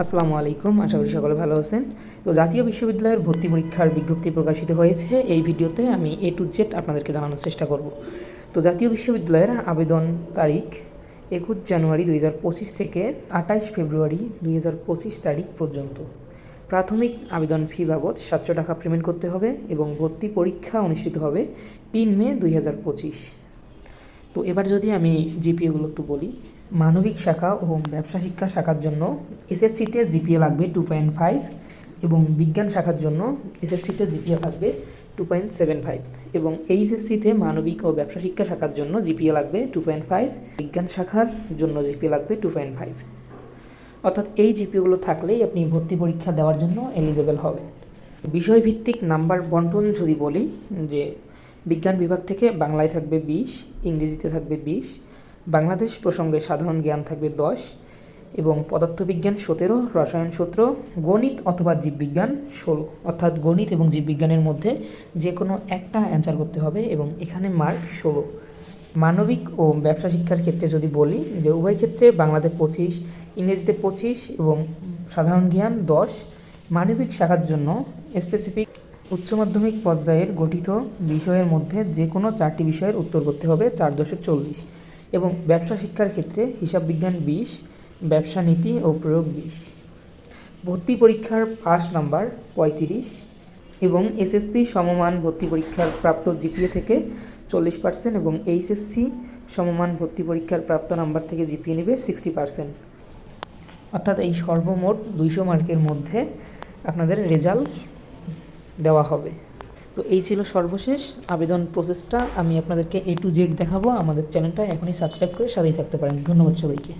আসসালামু আলাইকুম, আশা করি সকলে ভালো আছেন। তো জাতীয় বিশ্ববিদ্যালয়ের ভর্তি পরীক্ষার বিজ্ঞপ্তি প্রকাশিত হয়েছে। এই ভিডিওতে আমি এ টু জেড আপনাদেরকে জানানোর চেষ্টা করব। তো জাতীয় বিশ্ববিদ্যালয়ের আবেদন তারিখ একুশ জানুয়ারি দুই হাজার পঁচিশ থেকে আঠাইশ ফেব্রুয়ারি দুই হাজার পঁচিশ তারিখ পর্যন্ত। প্রাথমিক আবেদন ফি বাবদ সাতশো টাকা পেমেন্ট করতে হবে এবং ভর্তি পরীক্ষা অনুষ্ঠিত হবে তিন মে দুই হাজার পঁচিশ। তো এবার যদি আমি জিপিএগুলো একটু বলি মানবিক শাখা ও ব্যবসা শিক্ষা শাখার জন্য এসএসসিতে জিপিএ লাগবে টু পয়েন্ট ফাইভ এবং বিজ্ঞান শাখার জন্য এসএসসিতে জিপিএ লাগবে টু পয়েন্ট সেভেন ফাইভ এবং এইচএসসিতে মানবিক ও ব্যবসা শিক্ষা শাখার জন্য জিপিএ লাগবে টু পয়েন্ট ফাইভ বিজ্ঞান শাখার জন্য জিপিএ লাগবে টু পয়েন্ট ফাইভ অর্থাৎ এই জিপিএগুলো থাকলেই আপনি ভর্তি পরীক্ষা দেওয়ার জন্য এলিজেবল হবেন। বিষয়ভিত্তিক নাম্বার বন্টন যদি বলি, যে বিজ্ঞান বিভাগ থেকে বাংলায় থাকবে বিশ, ইংরেজিতে থাকবে বিশ বাংলাদেশ প্রসঙ্গে সাধারণ জ্ঞান থাকবে দশ এবং পদার্থবিজ্ঞান সতেরো, রসায়ন সতেরো, গণিত অথবা জীববিজ্ঞান ষোলো। অর্থাৎ গণিত এবং জীববিজ্ঞানের মধ্যে যে কোনো একটা অ্যান্সার করতে হবে এবং এখানে মার্ক ষোলো। মানবিক ও ব্যবসা শিক্ষার ক্ষেত্রে যদি বলি যে উভয় ক্ষেত্রে বাংলাতে পঁচিশ, ইংরেজিতে পঁচিশ এবং সাধারণ জ্ঞান দশ, মানবিক শাখার জন্য স্পেসিফিক উচ্চ মাধ্যমিক পর্যায়ের গঠিত বিষয়ের মধ্যে যে কোনো চারটি বিষয়ের উত্তর করতে হবে চার দশের চল্লিশ। এবং ব্যবসা শিক্ষার ক্ষেত্রে হিসাব বিজ্ঞান বিশ, ব্যবসা নীতি ও প্রয়োগ বিশ। ভর্তি পরীক্ষার পাস নাম্বার পঁয়ত্রিশ এবং এসএসসি সমমান ভর্তি পরীক্ষার প্রাপ্ত জিপিএ থেকে চল্লিশ পার্সেন্ট এবং এইচএসসি সমমান ভর্তি পরীক্ষার প্রাপ্ত নাম্বার থেকে জিপিএ নেবে সিক্সটি পার্সেন্ট অর্থাৎ এই সর্বমোট দুইশো মার্কের মধ্যে আপনাদের রেজাল্ট দেওয়া হবে। তো এই ছিল সর্বশেষ আবেদন প্রসেসটা আমি আপনাদেরকে এ টু জেড দেখাবো। আমাদের চ্যানেলটা এখনই সাবস্ক্রাইব করে সাথেই থাকতে পারেন। ধন্যবাদ সবাইকে।